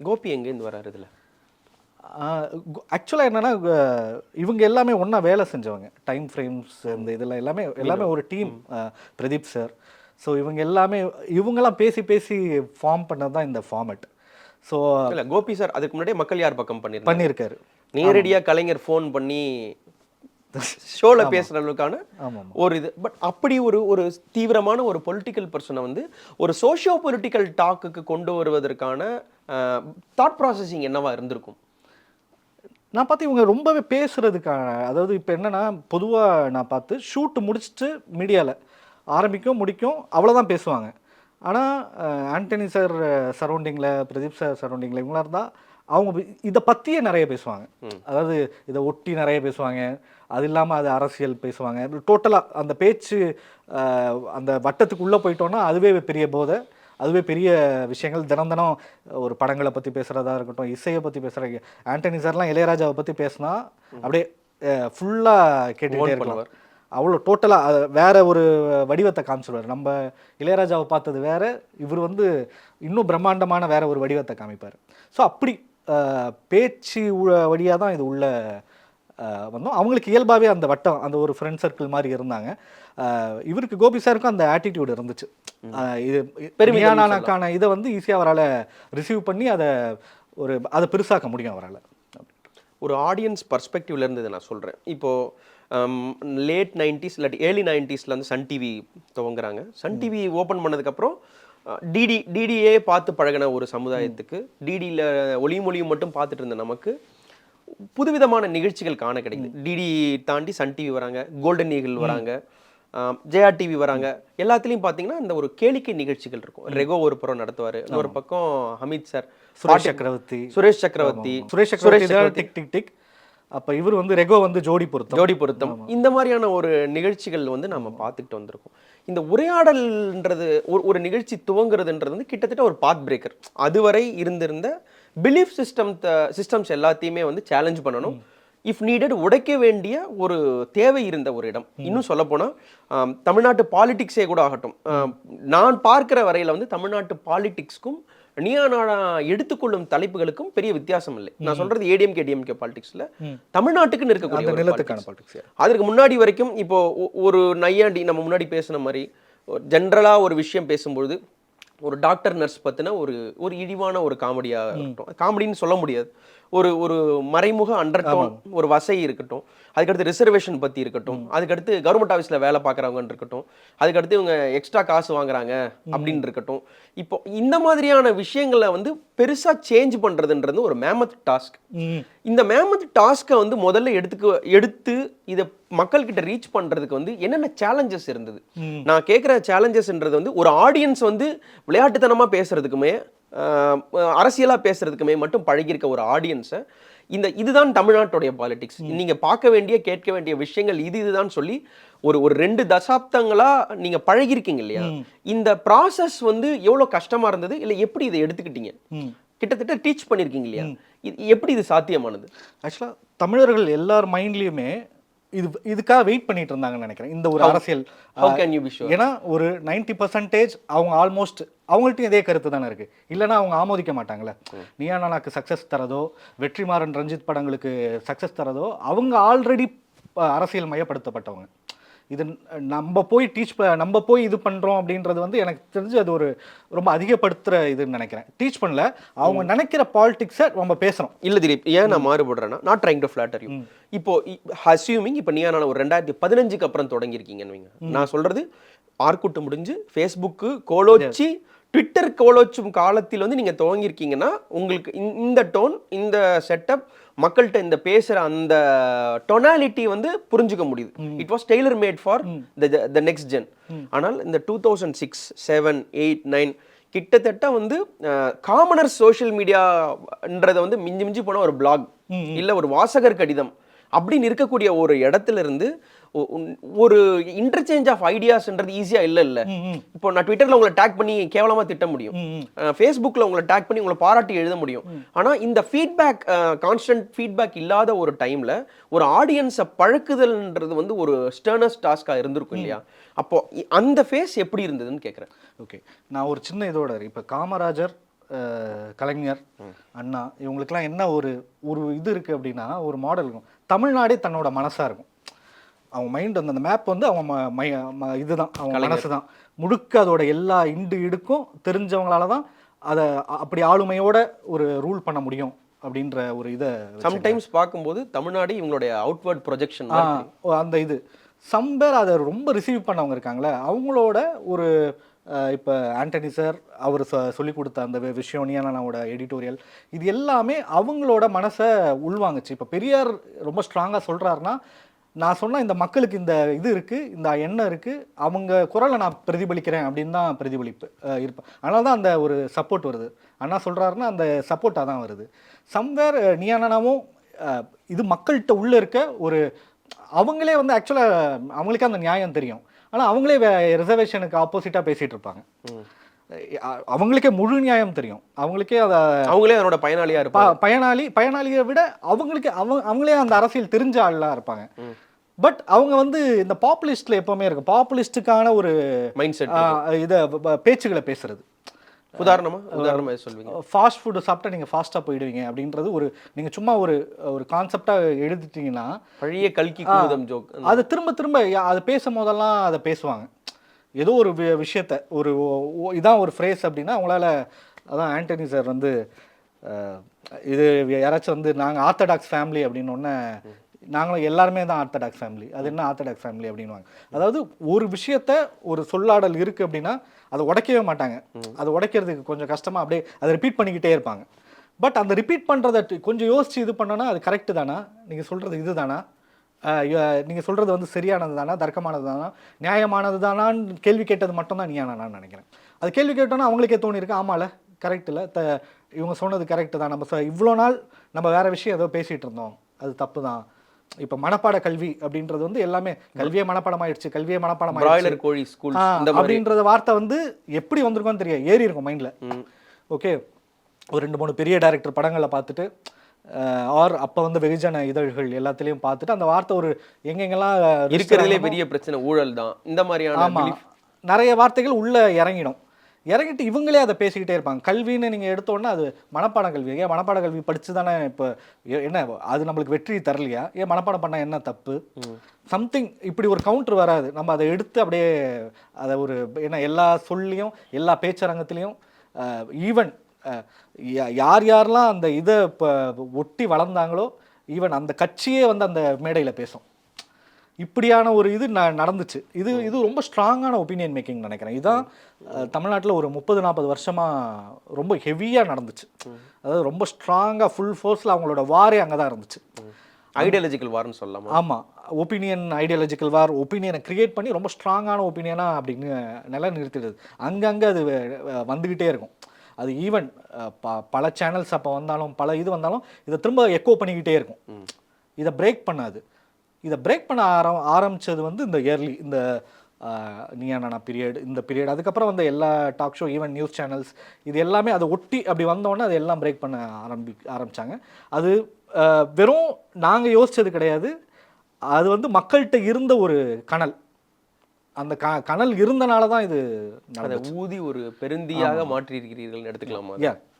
கோபி எங்கேருந்து வராரு இதுல? ஆக்சுவலாக என்னன்னா இவங்க எல்லாமே ஒன்றா வேலை செஞ்சவங்க. டைம் ஃப்ரேம்ஸ் இந்த இதெல்லாம் எல்லாமே எல்லாமே ஒரு டீம் பிரதீப் சார் ஸோ இவங்க எல்லாமே இவங்கெல்லாம் பேசி பேசி ஃபார்ம் பண்ணது தான் இந்த ஃபார்மேட் ஸோ இல்ல கோபி சார் அதுக்கு முன்னாடியே மக்கள் யார் பக்கம் பண்ணிருந்தாங்க பண்ணியிருக்காரு நேரடியா கலைஞர் ஃபோன் பண்ணி அளவுக்கான ஆமாம் ஒரு இது. பட் அப்படி ஒரு ஒரு தீவிரமான ஒரு பொலிட்டிக்கல் பர்சனை வந்து ஒரு சோஷியோ பொலிட்டிக்கல் டாக்குக்கு கொண்டு வருவதற்கான தாட் ப்ராசஸிங் என்னவா இருந்திருக்கும்? நான் பார்த்து இவங்க ரொம்பவே பேசுறதுக்கான அதாவது இப்போ என்னன்னா பொதுவாக நான் பார்த்து ஷூட் முடிச்சுட்டு மீடியாவில் ஆரம்பிக்கும் முடிக்கும் அவ்வளோதான் பேசுவாங்க. ஆனால் ஆண்டனி சார் சரௌண்டிங்கில் பிரதீப் சார் சரௌண்டிங்கில் இவங்களாம் இருந்தால் அவங்க இதை பற்றியே நிறைய பேசுவாங்க. அதாவது இதை ஒட்டி நிறைய பேசுவாங்க. அது இல்லாமல் அது அரசியல் பேசுவாங்க. டோட்டலாக அந்த பேச்சு அந்த வட்டத்துக்குள்ளே போயிட்டோன்னா அதுவே பெரிய போதை. அதுவே பெரிய விஷயங்கள். தினம் தினம் ஒரு படங்களை பற்றி பேசுகிறதா இருக்கட்டும் இசையை பற்றி பேசுகிறாங்க ஆண்டனி சார்லாம் இளையராஜாவை பற்றி பேசினா அப்படியே ஃபுல்லாக கேட்டுக்கிட்டே இருக்கலாம். அவ்வளோ டோட்டலாக வேற ஒரு வடிவத்தை காமிச்சிடுவார் நம்ம இளையராஜாவை பார்த்தது வேற இவர் வந்து இன்னும் பிரம்மாண்டமான வேற ஒரு வடிவத்தை காமிப்பார். ஸோ அப்படி பேச்சு வழியாக தான் இது உள்ள வந்தோம். அவங்களுக்கு இயல்பாகவே அந்த வட்டம் அந்த ஒரு ஃப்ரெண்ட் சர்க்கிள் மாதிரி இருந்தாங்க. இவருக்கு கோபி சாருக்கும் அந்த ஆட்டிடியூட் இருந்துச்சு. இது பெருமையானாக்கான இதை வந்து ஈஸியாக அவரால் ரிசீவ் பண்ணி அதை ஒரு அதை பெருசாக்க முடியும் அவரால். ஒரு ஆடியன்ஸ் பர்ஸ்பெக்டிவ்ல இருந்து இதை நான் சொல்கிறேன் இப்போது லேட் நைன்டிஸ் இல்லாட்டி ஏர்லி நைன்டிஸில் வந்து சன் டிவி துவங்குறாங்க. சன் டிவி ஓப்பன் பண்ணதுக்கப்புறம் டிடி டிடியே பார்த்து பழகின ஒரு சமுதாயத்துக்கு டிடியில் ஒளிமொழியும் மட்டும் பார்த்துட்டு இருந்த நமக்கு புதுவிதமான நிகழ்ச்சிகள் காண கிடைக்குது. டிடி தாண்டி சன் டிவி வராங்க கோல்டன் ஈகிள் வராங்க ஜெயா டிவி வராங்க. எல்லாத்துலேயும் பார்த்தீங்கன்னா இந்த ஒரு கேளிக்கை நிகழ்ச்சிகள் இருக்கும். ரெகோ ஒரு புறம் நடத்துவார். இன்னொரு பக்கம் ஹமீத் சார் சுரேஷ் சக்கரவர்த்தி. Suresh Chakravarthy. Suresh Chakravarthy. Tick tick tick. அப்போ இவர் வந்து ரெகோ வந்து ஜோடி பொருத்தம். ஜோடி பொருத்தம். இந்த மாதிரியான ஒரு நிகழ்ச்சிகள் வந்து நம்ம பார்த்துக்கிட்டு வந்திருக்கோம். இந்த உரையாடல்ன்றது ஒரு ஒரு நிகழ்ச்சி துவங்குறதுன்றது வந்து கிட்டத்தட்ட ஒரு பாத் பிரேக்கர் அதுவரை இருந்திருந்த பிலீஃப் சிஸ்டம் சிஸ்டம்ஸ் எல்லாத்தையுமே வந்து சேலஞ்ச் பண்ணணும். இஃப் நீடட் உடைக்க வேண்டிய ஒரு தேவை இருந்த ஒரு இடம். இன்னும் சொல்லப்போனால் தமிழ்நாட்டு பாலிடிக்ஸே கூட ஆகட்டும். நான் பார்க்கிற வரையில வந்து தமிழ்நாட்டு பாலிடிக்ஸ்க்கும் நியானானா எடுத்துக்கொள்ளும் தலைப்புகளுக்கும் பெரிய வித்தியாசம் இல்லை. நான் சொல்றது ஏடிஎம்கே டிஎம்கே பாலிடிக்ஸ்ல தமிழ்நாட்டுக்குன்னு இருக்கக்கூடிய நிலத்துக்கான. பாலிடிக்ஸ் அதற்கு முன்னாடி வரைக்கும் இப்போ ஒரு நையாண்டி நம்ம முன்னாடி பேசின மாதிரி ஜென்ரலா ஒரு விஷயம் பேசும்பொழுது ஒரு டாக்டர் நர்ஸ் பத்தின ஒரு ஒரு இழிவான ஒரு காமெடியா இருக்கட்டும். காமெடின்னு சொல்ல முடியாது. ஒரு ஒரு மறைமுக அண்டர்டோன் ஒரு வசை இருக்கட்டும். அதுக்கடுத்து ரிசர்வேஷன் பத்தி இருக்கட்டும். அதுக்கடுத்து கவர்மெண்ட் ஆஃபீஸ்ல வேலை பார்க்குறவங்கன்னு இருக்கட்டும். அதுக்கடுத்து இவங்க எக்ஸ்ட்ரா காசு வாங்குறாங்க அப்படின்னு இருக்கட்டும். இப்போ இந்த மாதிரியான விஷயங்களை வந்து பெருசா சேஞ்ச் பண்றதுன்றது ஒரு மேமத் டாஸ்க் இந்த மேமத் டாஸ்க்கை வந்து முதல்ல எடுத்துக்க எடுத்து இதை மக்கள்கிட்ட ரீச் பண்றதுக்கு வந்து என்னென்ன சேலஞ்சஸ் இருந்தது? நான் கேட்குற சேலஞ்சஸ்ன்றது வந்து ஒரு ஆடியன்ஸ் வந்து விளையாட்டுத்தனமா பேசுறதுக்குமே ஆஹ், அரசியலா பேசுறதுக்குமே மட்டும் பழகியிருக்க ஒரு ஆடியன்ஸை இந்த இதுதான் தமிழ்நாட்டுடைய பாலிடிக்ஸ் நீங்க பார்க்க வேண்டிய கேட்க வேண்டிய விஷயங்கள் இது இதுதான் சொல்லி ஒரு ஒரு ரெண்டு தசாப்தங்களா நீங்க பழகிருக்கீங்க இல்லையா? இந்த ப்ராசஸ் வந்து எவ்வளவு கஷ்டமா இருந்தது? இல்ல எப்படி இதை எடுத்துக்கிட்டீங்க? கிட்டத்தட்ட டீச் பண்ணிருக்கீங்க இல்லையா? இது எப்படி இது சாத்தியமானது? ஆக்சுவலாக தமிழர்கள் எல்லார் மைண்ட்லேயுமே இது இதுக்காக வெயிட் பண்ணிட்டு இருந்தாங்கன்னு நினைக்கிறேன். இந்த ஒரு அரசியல் ஏன்னா ஒரு 90% பர்சன்டேஜ் அவங்க ஆல்மோஸ்ட் அவங்கள்ட்டையும் இதே கருத்து தானே இருக்கு. இல்லைன்னா அவங்க ஆமோதிக்க மாட்டாங்களே நீயா நானாக்கு சக்ஸஸ் தரதோ வெற்றிமாறன் ரஞ்சித் படங்களுக்கு சக்ஸஸ் தரதோ அவங்க ஆல்ரெடி அரசியல் மயப்படுத்தப்பட்டவங்க. இது நம்ம போய் டீச் நம்ம போய் இது பண்றோம் அப்படின்றது வந்து எனக்கு தெரிஞ்சு அது ஒரு ரொம்ப அதிகப்படுத்துற இதுன்னு நினைக்கிறேன். டீச் பண்ணல அவங்க நினைக்கிற பாலிடிக்ஸை நம்ம பேசுறோம். இல்ல திலீப் ஏன் நான் மாறுபடுறேன்னா not trying to flatter you இப்போ அசியூமிங் இப்போ நீயா நான் ஒரு ரெண்டாயிரத்தி பதினஞ்சுக்கு அப்புறம் தொடங்கியிருக்கீங்கன்னு நான் சொல்றது ஆர்குட்டு முடிஞ்சு ஃபேஸ்புக்கு கோலோச்சி ட்விட்டர் கோலோச்சும் காலத்தில் வந்து நீங்க துவங்கியிருக்கீங்கன்னா உங்களுக்கு இந்த- டோன் இந்த செட்டப் மக்கள்கிட்ட இந்த பேசுற அந்த டொனாலிட்டி வந்து புரிஞ்சுக்க முடியுது. It was tailor made for the next gen ஆனால் இந்த two thousand six seven eight nine கிட்டத்தட்ட வந்து காமனர் சோஷியல் மீடியான்றத வந்து மிஞ்சி மிஞ்சி போன ஒரு பிளாக் இல்ல ஒரு வாசகர் கடிதம். அப்படின்னு இருக்கக்கூடிய ஒரு இடத்துல இருந்து ஒரு இன்டர்சேஞ்ச் ஆஃப் ஐடியாஸ்ன்றது ஈஸியா இல்ல இல்ல இப்போ நான் ட்விட்டர்ல உங்களை டேக் பண்ணி கேவலமா திட்ட முடியும். ஃபேஸ்புக்கில் உங்களை டேக் பண்ணி உங்களை பாராட்டி எழுத முடியும். ஆனா இந்த ஃபீட்பேக் கான்ஸ்டன்ட் ஃபீட்பேக் இல்லாத ஒரு டைம்ல ஒரு ஆடியன்ஸை பழக்குதல்ன்றது வந்து ஒரு ஸ்டர்னஸ் டாஸ்கா இருந்திருக்கும் இல்லையா? அப்போ அந்த ஃபேஸ் எப்படி இருந்ததுன்னு கேக்குறேன். ஓகே. நான் ஒரு சின்ன இதோட இப்போ காமராஜர் கலைஞர் அண்ணா இவங்களுக்கெல்லாம் என்ன ஒரு ஒரு இது இருக்குது அப்படின்னா ஒரு மாடல் இருக்கும். தமிழ்நாடே தன்னோட மனசாக இருக்கும். அவங்க மைண்ட் அந்த அந்த மேப் வந்து அவங்க ம- இதுதான். அவங்க. மனசு தான் முழுக்க அதோட எல்லா இண்டு இடுக்கும் தெரிஞ்சவங்களால தான் அதை அப்படி ஆளுமையோட ஒரு ரூல் பண்ண முடியும் அப்படின்ற ஒரு இதை சம்டைம்ஸ் பார்க்கும்போது தமிழ்நாடு இவங்களுடைய அவுட்வர்ட் ப்ரொஜெக்ஷன் அந்த இது. சம்பேர் அதை ரொம்ப ரிசீவ் பண்ணவங்க இருக்காங்களே அவங்களோட ஒரு இப்போ ஆண்டனி சார் அவர் சொ சொல்லி கொடுத்த அந்த வி- விஷயம் நியானாவோட எடிட்டோரியல் இது எல்லாமே அவங்களோட மனசை உள்வாங்குச்சு. இப்போ பெரியார் ரொம்ப ஸ்ட்ராங்காக சொல்கிறாருன்னா நான் சொன்ன இந்த மக்களுக்கு இந்த இது இருக்குது இந்த எண்ணம் இருக்குது அவங்க குரலை நான் பிரதிபலிக்கிறேன் அப்படின்னு தான் பிரதிபலிப்பு இருப்பேன் அதனால தான் அந்த ஒரு சப்போர்ட் வருது. அண்ணா சொல்கிறாருன்னா அந்த சப்போர்ட்டாக தான் வருது. சம்வேர் நியானாவும் அஹ், இது மக்கள்கிட்ட உள்ளே இருக்க ஒரு அவங்களே வந்து ஆக்சுவலாக அவங்களுக்கே அந்த நியாயம் தெரியும். ஆனால் அவங்களே ரிசர்வேஷனுக்கு ஆப்போசிட்டாக பேசிகிட்டு இருப்பாங்க. அவங்களுக்கே முழு நியாயம் தெரியும். அவங்களுக்கே அதை அவங்களே அதனோட பயனாளியா இருப்பாங்க. பயனாளி பயனாளியை விட அவங்களுக்கு அவங்க அவங்களே அந்த அரசியல் தெரிஞ்ச ஆளாக இருப்பாங்க. பட் அவங்க வந்து இந்த பாப்புலிஸ்ட்ல எப்பவுமே இருக்கும். பாப்புலிஸ்டுக்கான ஒரு மைண்ட் செட் இதை பேச்சுகளை பேசுறது. உதாரணமா? உதாரணமா எது சொல்வீங்க ஃபாஸ்ட் ஃபுட்டு சாப்பிட்டா நீங்கள் ஃபாஸ்ட்டாக போயிடுவீங்க அப்படின்றது ஒரு நீங்கள் சும்மா ஒரு ஒரு கான்செப்டாக எழுதிட்டீங்கன்னா பழைய கல்கி ஜோக் அது திரும்ப திரும்ப அது பேசும் போதெல்லாம் அதை பேசுவாங்க. ஏதோ ஒரு விஷயத்த ஒரு இதான் ஒரு ஃப்ரேஸ் அப்படின்னா அவங்களால அதான் ஆண்டனி சார் வந்து இது யாராச்சும் வந்து நாங்கள் ஆர்த்தடாக்ஸ் ஃபேமிலி அப்படின்னு ஒன்று நாங்களும் எல்லாருமே தான் ஆர்த்தடாக்ஸ் ஃபேமிலி அது என்ன ஆர்த்தடாக்ஸ் ஃபேமிலி அப்படின்னுவாங்க. அதாவது ஒரு விஷயத்த ஒரு சொல்லாடல் இருக்குது அப்படின்னா அதை உடைக்கவே மாட்டாங்க. அதை உடைக்கிறதுக்கு கொஞ்சம் கஷ்டமாக அப்படியே அதை ரிப்பீட் பண்ணிக்கிட்டே இருப்பாங்க. பட் அந்த ரிப்பீட் பண்ணுறத கொஞ்சம் யோசிச்சு இது பண்ணோன்னா அது கரெக்டு தானா? நீங்கள் சொல்கிறது இது தானா நீங்கள் சொல்கிறது வந்து சரியானது தானா தர்க்கமானது தானா? நியாயமானது தானான்னு கேள்வி கேட்டது மட்டும்தான் நான் நினைக்கிறேன். அது கேள்வி கேட்டோன்னா அவங்களுக்கே தோணிருக்கு ஆமால கரெக்ட் இல்லை த இவங்க சொன்னது கரெக்டு தான். நம்ம இவ்வளோ நாள் நம்ம வேற விஷயம் ஏதோ பேசிகிட்டு இருந்தோம். அது தப்பு தான். இப்போ மனப்பாட கல்வி அப்படின்றது வந்து எல்லாமே கல்வியே மனப்பாடம் ஆயிடுச்சு கல்வியே மனப்பாடம் ஆயிடுச்சு கோழி ஸ்கூல் அப்படின்றத வார்த்தை வந்து எப்படி வந்திருக்கோன்னு தெரியாது. ஏறி இருக்கும் மைண்டில். ஓகே. ஒரு ரெண்டு மூணு பெரிய டைரக்டர் படங்களை பார்த்துட்டு ஆர் அப்போ வந்து வெகுஜன இதழ்கள் எல்லாத்துலேயும் பார்த்துட்டு அந்த வார்த்தை ஒரு எங்கெங்கெல்லாம் இருக்கிறதுலே பெரிய பிரச்சனை ஊழல் தான். இந்த மாதிரியான நிறைய வார்த்தைகள் உள்ளே இறங்கிடும். இறங்கிட்டு இவங்களே அதை பேசிக்கிட்டே இருப்பாங்க. கல்வின்னு நீங்கள் எடுத்தோன்னே அது மனப்பாட கல்வி. ஏன் மனப்பாட கல்வி படித்து தானே இப்போ என்ன அது நம்மளுக்கு வெற்றி தரலையா? ஏன் மனப்பாடம் பண்ணால் என்ன தப்பு? சம்திங் இப்படி ஒரு கவுண்டர் வராது. நம்ம அதை எடுத்து அப்படியே அதை ஒரு என்ன எல்லா சொல்லியும் எல்லா பேச்சரங்கத்துலேயும் ஈவன் யார் யாரெல்லாம் அந்த இதை இப்போ ஒட்டி வளர்ந்தாங்களோ ஈவன் அந்த கட்சியே வந்து அந்த மேடையில் பேசும். இப்படியான ஒரு இது ந நடந்துச்சு. இது இது ரொம்ப ஸ்ட்ராங்கான ஒப்பீனியன் மேக்கிங் நினைக்கிறேன். இதுதான் தமிழ்நாட்டில் ஒரு முப்பது நாற்பது வருஷமாக ரொம்ப ஹெவியாக நடந்துச்சு. அதாவது ரொம்ப ஸ்ட்ராங்காக ஃபுல் ஃபோர்ஸில் அவங்களோட வாரே அங்கே தான் இருந்துச்சு. ஐடியாலஜிக்கல் வார்னு சொல்லலாமா? ஆமாம் ஒப்பீனியன் ஐடியாலஜிக்கல் வார் ஒப்பீனியனை கிரியேட் பண்ணி ரொம்ப ஸ்ட்ராங்கான ஒப்பீனியனாக அப்படின்னு நிலை நிறுத்திடுது அங்கங்கே அது வந்துக்கிட்டே இருக்கும். அது ஈவன் ப பல சேனல்ஸ் அப்போ வந்தாலும் பல இது வந்தாலும் இதை திரும்ப எக்கோ பண்ணிக்கிட்டே இருக்கும். இதை பிரேக் பண்ணாது. இதை பிரேக் பண்ண ஆரம் ஆரம்பிச்சது வந்து இந்த இயர்லி இந்த நீயானா பீரியட் இந்த பீரியட் அதுக்கப்புறம் வந்த எல்லா talk show even news channels இது எல்லாமே அதை ஒட்டி அப்படி வந்தோடனே அது எல்லாம் பிரேக் பண்ண ஆரம்பி ஆரம்பிச்சாங்க. அது வெறும் நாங்கள் யோசிச்சது கிடையாது. அது வந்து மக்கள்கிட்ட இருந்த ஒரு கனல். அந்த க கனல் இருந்தனால தான் இது அதை ஊதி ஒரு பெருந்தியாக மாற்றி இருக்கிறீர்கள் எடுத்துக்கலாமா